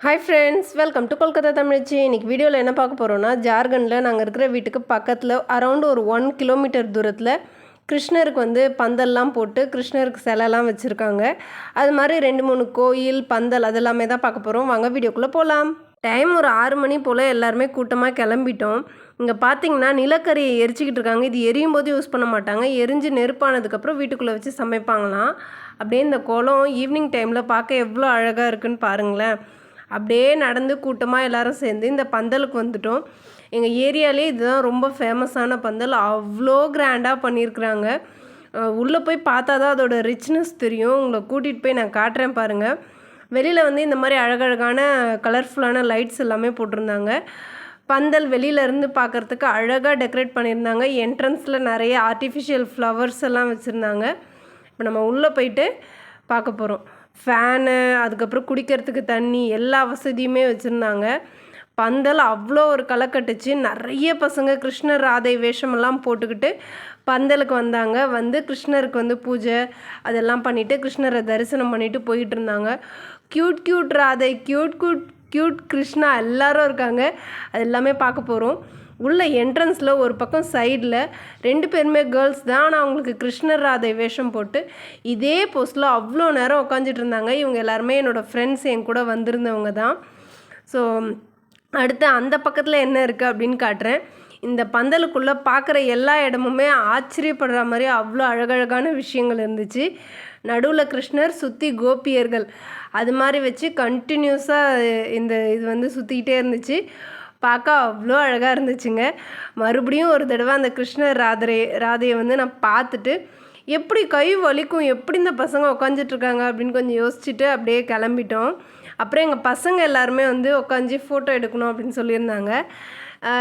Hi friends welcome to Kolkata தமிழ்ச்சி இன்றைக்கி வீடியோவில் என்ன பார்க்க போகிறோன்னா ஜார்க்கண்டில் நாங்கள் இருக்கிற வீட்டுக்கு பக்கத்தில் அரௌண்ட் ஒரு ஒன் கிலோமீட்டர் தூரத்தில் கிருஷ்ணருக்கு வந்து பந்தல்லாம் போட்டு கிருஷ்ணருக்கு சிலைலாம் வச்சுருக்காங்க. அது மாதிரி ரெண்டு மூணு கோயில் பந்தல் அதெல்லாமே தான் பார்க்க போகிறோம் வாங்க வீடியோக்குள்ளே போகலாம் டைம் ஒரு ஆறு மணி போல் எல்லாருமே கூட்டமாக கிளம்பிட்டோம். இங்கே பார்த்தீங்கன்னா நிலக்கரியை எரிச்சிக்கிட்டு இருக்காங்க. இது எரியும் போது யூஸ் பண்ண மாட்டாங்க. எரிஞ்சு நெருப்பானதுக்கப்புறம் வீட்டுக்குள்ளே வச்சு சமைப்பாங்களாம். அப்படியே இந்த குளம் ஈவினிங் டைமில் பார்க்க எவ்வளோ அழகாக இருக்குன்னு பாருங்களேன். அப்படியே நடந்து கூட்டமாக எல்லாரும் சேர்ந்து இந்த பந்தலுக்கு வந்துட்டோம். எங்கள் ஏரியாலே இதுதான் ரொம்ப ஃபேமஸான பந்தல். அவ்வளோ கிராண்டாக பண்ணியிருக்கிறாங்க. உள்ளே போய் பார்த்தா தான் அதோட ரிச்னஸ் தெரியும். உங்களை கூட்டிகிட்டு போய் நான் காட்டுறேன் பாருங்கள் வெளியில் வந்து இந்த மாதிரி அழகழகான கலர்ஃபுல்லான லைட்ஸ் எல்லாமே போட்டிருந்தாங்க. பந்தல் வெளியிலேருந்து பார்க்குறதுக்கு அழகாக டெக்கரேட் பண்ணியிருந்தாங்க. என்ட்ரன்ஸில் நிறைய ஆர்டிஃபிஷியல் ஃப்ளவர்ஸ் எல்லாம் வச்சுருந்தாங்க. இப்போ நம்ம உள்ளே போயிட்டு பார்க்க போகிறோம் ஃபேனு அதுக்கப்புறம் குடிக்கிறதுக்கு தண்ணி எல்லா வசதியுமே வச்சுருந்தாங்க. பந்தல் அவ்வளோ ஒரு களை கட்டுச்சு. நிறைய பசங்க கிருஷ்ணர் ராதை வேஷமெல்லாம் போட்டுக்கிட்டு பந்தலுக்கு வந்தாங்க. வந்து கிருஷ்ணருக்கு வந்து பூஜை அதெல்லாம் பண்ணிவிட்டு கிருஷ்ணரை தரிசனம் பண்ணிவிட்டு போயிட்டு இருந்தாங்க cute cute Radhai cute cute cute Krishna எல்லாரும் இருக்காங்க. அது எல்லாமே பார்க்க போகிறோம் உள்ள என்ட்ரன்ஸில் ஒரு பக்கம் சைடில் ரெண்டு பேருமே கேர்ள்ஸ் தான். ஆனால் அவங்களுக்கு கிருஷ்ணர் ராதை வேஷம் போட்டு இதே போஸ்ட்டில் அவ்வளோ நேரம் உட்காந்துட்டு இருந்தாங்க. இவங்க எல்லாருமே என்னோடய ஃப்ரெண்ட்ஸ் என் கூட வந்திருந்தவங்க தான். ஸோ அடுத்து அந்த பக்கத்தில் என்ன இருக்குது அப்படின்னு காட்டுறேன். இந்த பந்தலுக்குள்ளே பார்க்குற எல்லா இடமுமே ஆச்சரியப்படுற மாதிரி அவ்வளோ அழகழகான விஷயங்கள் இருந்துச்சு. நடுவில் கிருஷ்ணர் சுற்றி கோபியர்கள். அது மாதிரி வச்சு கண்டினியூஸாக இந்த இது வந்து சுற்றிக்கிட்டே இருந்துச்சு. பார்க்க அவ்வளோ அழகாக இருந்துச்சுங்க. மறுபடியும் ஒரு தடவை அந்த கிருஷ்ணர் ராதரை ராதையை வந்து நான் பார்த்துட்டு எப்படி கை வலிக்கும்? எப்படி இந்த பசங்க உட்காந்துட்ருக்காங்க அப்படின்னு கொஞ்சம் யோசிச்சுட்டு அப்படியே கிளம்பிட்டோம். அப்புறம் எங்கள் பசங்க எல்லாருமே வந்து உட்காந்து ஃபோட்டோ எடுக்கணும் அப்படின்னு சொல்லியிருந்தாங்க.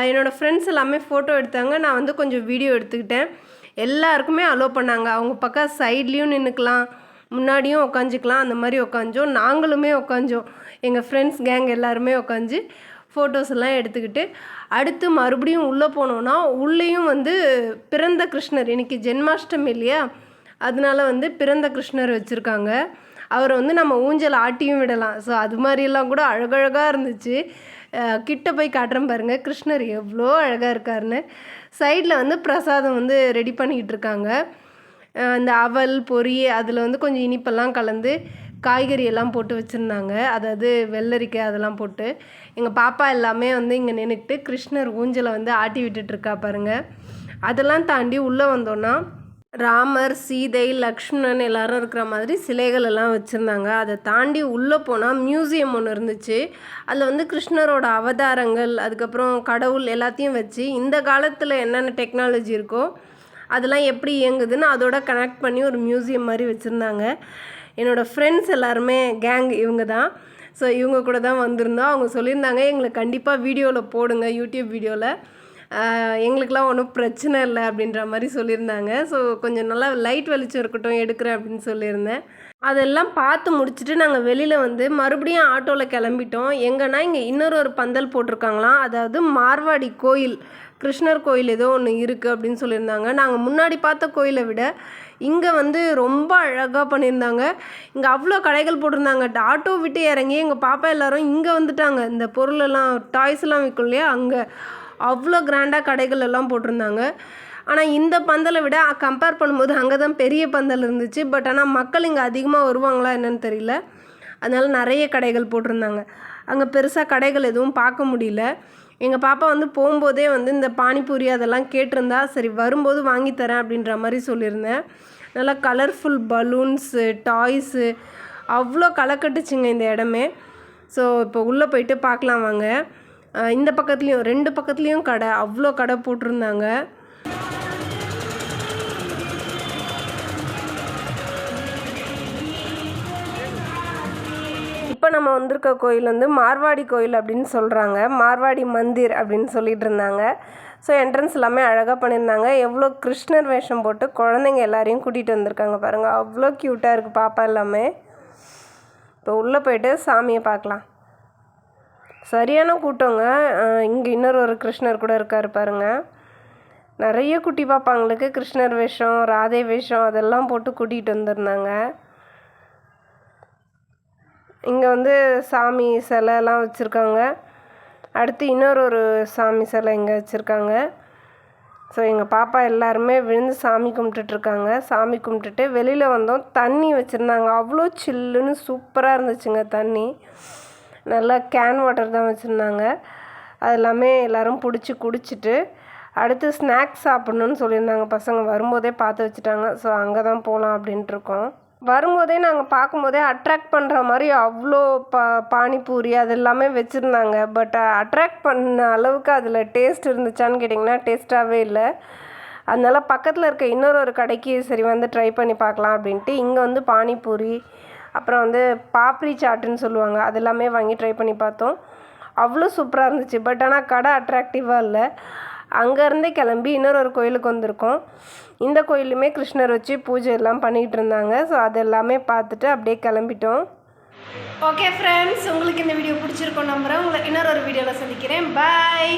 என்னோடய ஃப்ரெண்ட்ஸ் எல்லாமே ஃபோட்டோ எடுத்தாங்க. நான் வந்து கொஞ்சம் வீடியோ எடுத்துக்கிட்டேன். எல்லாருக்குமே அலோவ் பண்ணாங்க. அவங்க பக்கம் சைட்லேயும் நின்றுக்கலாம் முன்னாடியும் உக்காஞ்சிக்கலாம் அந்த மாதிரி உக்காஞ்சோம் நாங்களுமே உக்காஞ்சோம் எங்கள் ஃப்ரெண்ட்ஸ் கேங் எல்லாருமே உக்காஞ்சி ஃபோட்டோஸ் எல்லாம் எடுத்துக்கிட்டு அடுத்து மறுபடியும் உள்ளே போனோன்னா உள்ளேயும் வந்து பிறந்த கிருஷ்ணர் இன்றைக்கி ஜென்மாஷ்டமி இல்லையா? அதனால வந்து பிறந்த கிருஷ்ணர் வச்சுருக்காங்க. அவரை வந்து நம்ம ஊஞ்சல் ஆட்டியும் விடலாம். ஸோ அது மாதிரியெல்லாம் கூட அழகழகாக இருந்துச்சு. கிட்ட போய் காட்டுறேன் பாருங்கள் கிருஷ்ணர் எவ்வளோ அழகாக இருக்காருன்னு. சைடில் வந்து பிரசாதம் வந்து ரெடி பண்ணிக்கிட்டு இருக்காங்க. அந்த அவல் பொரி அதில் வந்து கொஞ்சம் இனிப்பெல்லாம் கலந்து காய்கறி எல்லாம் போட்டு வச்சுருந்தாங்க. அதாவது வெள்ளரிக்காய் அதெல்லாம் போட்டு. எங்கள் பாப்பா எல்லாமே வந்து இங்கே நின்றுக்கிட்டு கிருஷ்ணர் ஊஞ்சலை வந்து ஆட்டி விட்டுட்ருக்கா பாருங்கள் அதெல்லாம் தாண்டி உள்ளே வந்தோன்னா ராமர் சீதை லக்ஷ்மணன் எல்லாரும் இருக்கிற மாதிரி சிலைகள் எல்லாம் வச்சுருந்தாங்க. அதை தாண்டி உள்ளே போனால் மியூசியம் ஒன்று இருந்துச்சு. அதில் வந்து கிருஷ்ணரோட அவதாரங்கள் அதுக்கப்புறம் கடவுள் எல்லாத்தையும் வச்சு இந்த காலத்தில் என்னென்ன டெக்னாலஜி இருக்கோ அதெல்லாம் எப்படி இயங்குதுன்னு அதோட கனெக்ட் பண்ணி ஒரு மியூசியம் மாதிரி வச்சுருந்தாங்க. என்னோடய ஃப்ரெண்ட்ஸ் எல்லாருமே கேங் இவங்க தான் ஸோ இவங்க கூட தான் வந்திருந்தோம். அவங்க சொல்லியிருந்தாங்க எங்களை கண்டிப்பாக வீடியோவில் போடுங்க யூடியூப் வீடியோவில் எங்களுக்கெலாம் ஒன்றும் பிரச்சனை இல்லை அப்படின்ற மாதிரி சொல்லியிருந்தாங்க. ஸோ கொஞ்சம் நல்லா லைட் வெளிச்சம் இருக்கட்டும் எடுக்கிறேன் அப்படின்னு சொல்லியிருந்தேன். அதெல்லாம் பார்த்து முடிச்சுட்டு நாங்கள் வெளியில் வந்து மறுபடியும் ஆட்டோவில் கிளம்பிட்டோம். எங்கன்னா இங்கே இன்னொரு ஒரு பந்தல் போட்டிருக்காங்களாம். அதாவது மார்வாடி கோயில் கிருஷ்ணர் கோயில் ஏதோ ஒன்று இருக்குது அப்படின்னு சொல்லியிருந்தாங்க. நாங்கள் முன்னாடி பார்த்த கோயிலை விட இங்கே வந்து ரொம்ப அழகாக பண்ணியிருந்தாங்க. இங்கே அவ்வளோ கடைகள் போட்டிருந்தாங்க. ஆட்டோ விட்டு இறங்கி எங்கள் பாப்பா எல்லோரும் இங்கே வந்துட்டாங்க. இந்த பொருளெல்லாம் டாய்ஸ்லாம் விற்கும் இல்லையா? அங்கே அவ்வளோ கிராண்டாக கடைகள் எல்லாம் போட்டிருந்தாங்க. ஆனால் இந்த பந்தலை விட கம்பேர் பண்ணும்போது அங்கே தான் பெரிய பந்தல் இருந்துச்சு. பட் ஆனால் மக்கள் இங்கே அதிகமாக வருவாங்களா என்னன்னு தெரியல. அதனால் நிறைய கடைகள் போட்டிருந்தாங்க. அங்கே பெருசாக கடைகள் எதுவும் பார்க்க முடியல. எங்கள் பாப்பா வந்து போகும்போதே வந்து இந்த பானிபூரி அதெல்லாம் கேட்டிருந்தா சரி வரும்போது வாங்கி தரேன் அப்படின்ற மாதிரி சொல்லியிருந்தேன். நல்லா கலர்ஃபுல் பலூன்ஸு டாய்ஸு அவ்வளோ களை கட்டுச்சுங்க இந்த இடமே. ஸோ இப்போ உள்ளே போயிட்டு பார்க்கலாம் வாங்க. இந்த பக்கத்துலேயும் ரெண்டு பக்கத்துலேயும் கடை. அவ்வளோ கடை போட்டிருந்தாங்க. இப்போ நம்ம வந்திருக்க கோயில் வந்து மார்வாடி கோயில் அப்படின்னு சொல்கிறாங்க மார்வாடி மந்திர் அப்படின்னு சொல்லிட்டு இருந்தாங்க. ஸோ என்ட்ரன்ஸ் எல்லாமே அழகாக பண்ணியிருந்தாங்க. எவ்வளோ கிருஷ்ணர் வேஷம் போட்டு குழந்தைங்க எல்லாரையும் கூட்டிகிட்டு வந்திருக்காங்க பாருங்கள் அவ்வளோ க்யூட்டாக இருக்குது பாப்பா எல்லாமே. இப்போ உள்ளே போயிட்டு சாமியை பார்க்கலாம். சரியான கூட்டங்க. இங்கே இன்னொரு ஒரு கிருஷ்ணர் கூட இருக்கார் பாருங்கள் நிறைய குட்டி பாப்பாங்களுக்கு கிருஷ்ணர் வேஷம் ராதே வேஷம் அதெல்லாம் போட்டு கூட்டிகிட்டு வந்திருந்தாங்க. இங்கே வந்து சாமி சிலைலாம் வச்சுருக்காங்க. அடுத்து இன்னொரு ஒரு சாமி சிலை இங்கே வச்சுருக்காங்க. ஸோ எங்கள் பாப்பா எல்லாருமே விழுந்து சாமி கும்பிட்டுட்ருக்காங்க சாமி கும்பிட்டுட்டு வெளியில் வந்தோம். தண்ணி வச்சுருந்தாங்க. அவ்வளோ சில்லுன்னு சூப்பராக இருந்துச்சுங்க தண்ணி. நல்லா கேன் வாட்டர் தான் வச்சுருந்தாங்க. அது எல்லாமே எல்லோரும் பிடிச்சி குடிச்சிட்டு அடுத்து ஸ்நாக்ஸ் சாப்பிட்ணுன்னு சொல்லியிருந்தாங்க. பசங்க வரும்போதே பார்த்து வச்சுட்டாங்க. ஸோ அங்கே தான் போகலாம் அப்படின்ட்டு இருக்கோம். வரும்போதே நாங்கள் பார்க்கும்போதே அட்ராக்ட் பண்ணுற மாதிரி அவ்வளோ பா பானிபூரி அது எல்லாமே வச்சுருந்தாங்க. பட் அட்ராக்ட் பண்ண அளவுக்கு அதில் டேஸ்ட் இருந்துச்சான்னு கேட்டிங்கன்னா டேஸ்ட்டாகவே இல்லை. அதனால் பக்கத்தில் இருக்க இன்னொரு ஒரு கடைக்கு சரி வந்து ட்ரை பண்ணி பார்க்கலாம் அப்படின்ட்டு இங்கே வந்து பானிபூரி அப்புறம் வந்து பாப்ரி சாட்டுன்னு சொல்லுவாங்க அது எல்லாமே வாங்கி ட்ரை பண்ணி பார்த்தோம். அவ்வளோ சூப்பராக இருந்துச்சு. பட் ஆனால் கடை அட்ராக்டிவாக இல்லை. அங்கேருந்தே கிளம்பி இன்னொரு ஒரு கோயிலுக்கு வந்திருக்கோம். இந்த கோயிலுமே கிருஷ்ணர் வச்சு பூஜை எல்லாம் பண்ணிக்கிட்டு இருந்தாங்க. ஸோ அது எல்லாமே பார்த்துட்டு அப்படியே கிளம்பிட்டோம். ஓகே ஃப்ரெண்ட்ஸ் உங்களுக்கு இந்த வீடியோ பிடிச்சிருக்கோம் நம்புகிறேன் உங்களை இன்னொரு ஒரு வீடியோவில் சந்திக்கிறேன். பாய்